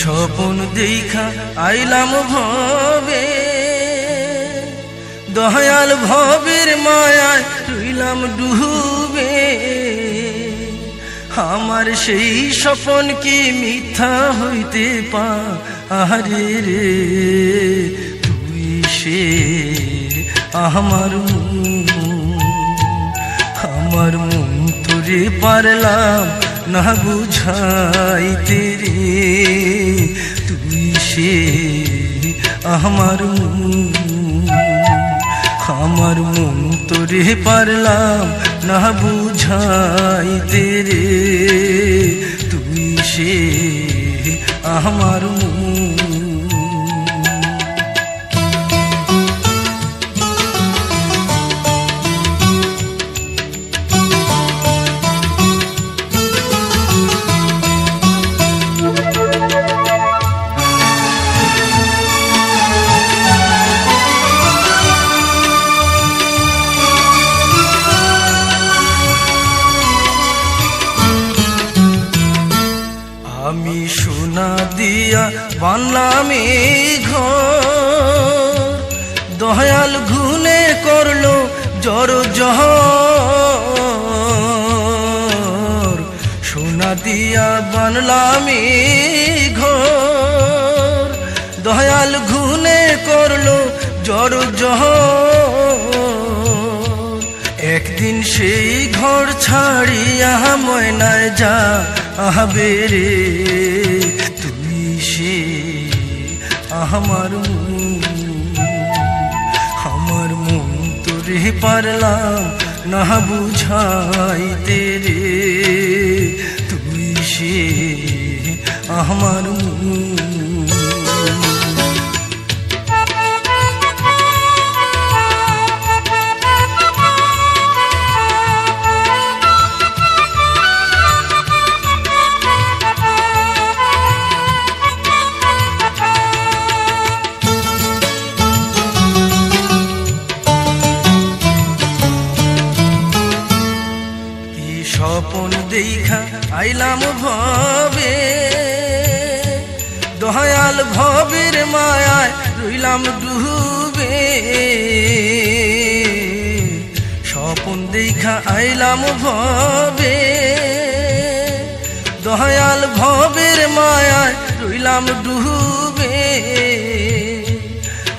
স্বপন দেখা আইলাম ভবে। দয়াল ভবের মায়ায় রইলাম ডুবে। আমার সেই স্বপন কি মিথ্যা হইতে পা আহারে রে? তুই সে আমার আমার মন তোরে পারলাম না বুঝাইতে রে। আমার আমার মন তোরে পারলাম না বুঝাইতে রে। তুই সে আমার মন আমি সোনা দিয়া বানলাম এই ঘর। দয়াল ঘুনে করল জর জহর। সোনা দিয়া বানলাম ঘর। দয়াল ঘুনে করল জর জহর। একদিন সেই ঘর ছাড়িয়া ময়নায় যা আহবে রে তুই সে আমার মন, আমার মন তোরে পারলাম না বুঝাইতে রে তুই সে আমার দেখা আইলাম ভবে, দয়াল ভবের মায়ায় রইলাম ডুবে। স্বপন দেখা আইলাম ভবে, দয়াল ভবের মায়ায় রইলাম ডুবে।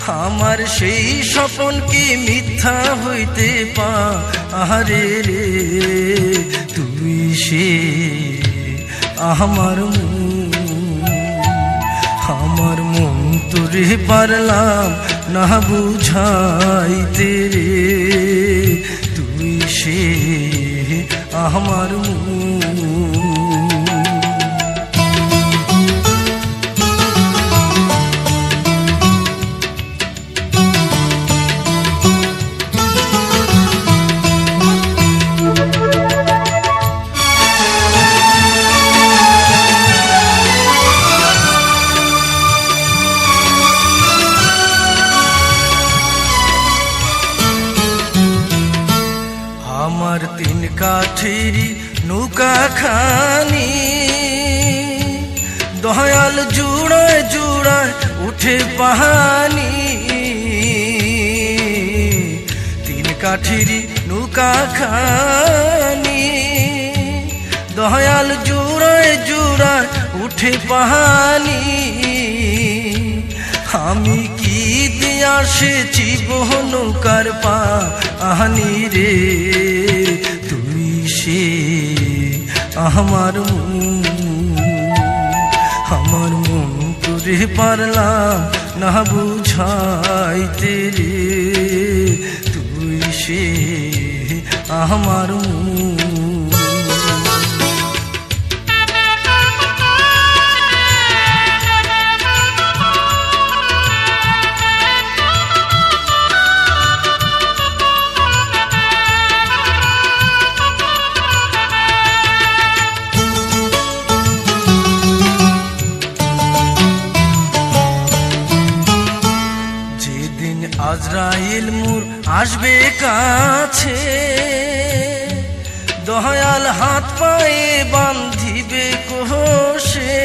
আমার সেই স্বপন কি মিথ্যা হইতে পা? আহারে রে, তুই সে আমার আমার মন তোরে পারলাম না বুঝাইতে রে। তুই সে আমার মন। কাঠেরি নৌকা খানি। দয়াল জুড়ায় জুড়ায় উঠে পাহানি। তিন কাঠেরি নৌকা খানি। দয়াল জুড়ায় জুড়ায় উঠে পাহানি। আমি কি দিয়া সেছি নৌকার পা আহানি রে? সে আমার আমার মন করে পারলাম না বুঝাইতে রে তুই সে আমার মন। যেদিন আজরাইল মুর আসবে কাছে। দয়াল হাত পায়ে বান্ধিবে কোষে।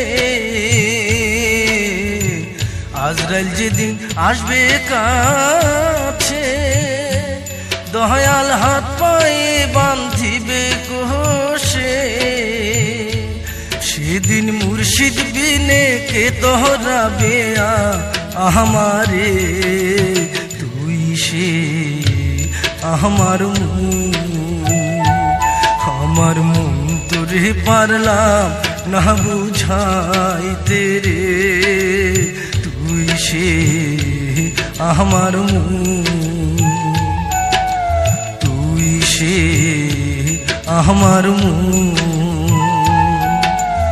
আজরাইল যেদিন আসবে কাছে, দয়াল হাত পায়ে বান্ধিবে মুর্শিদ বিনে কে তোহরাবে আমারে তুই সে আমার আমার মন তোরে পারলাম না বুঝাইতে রে তুই সে আমার তুই সে আমার মন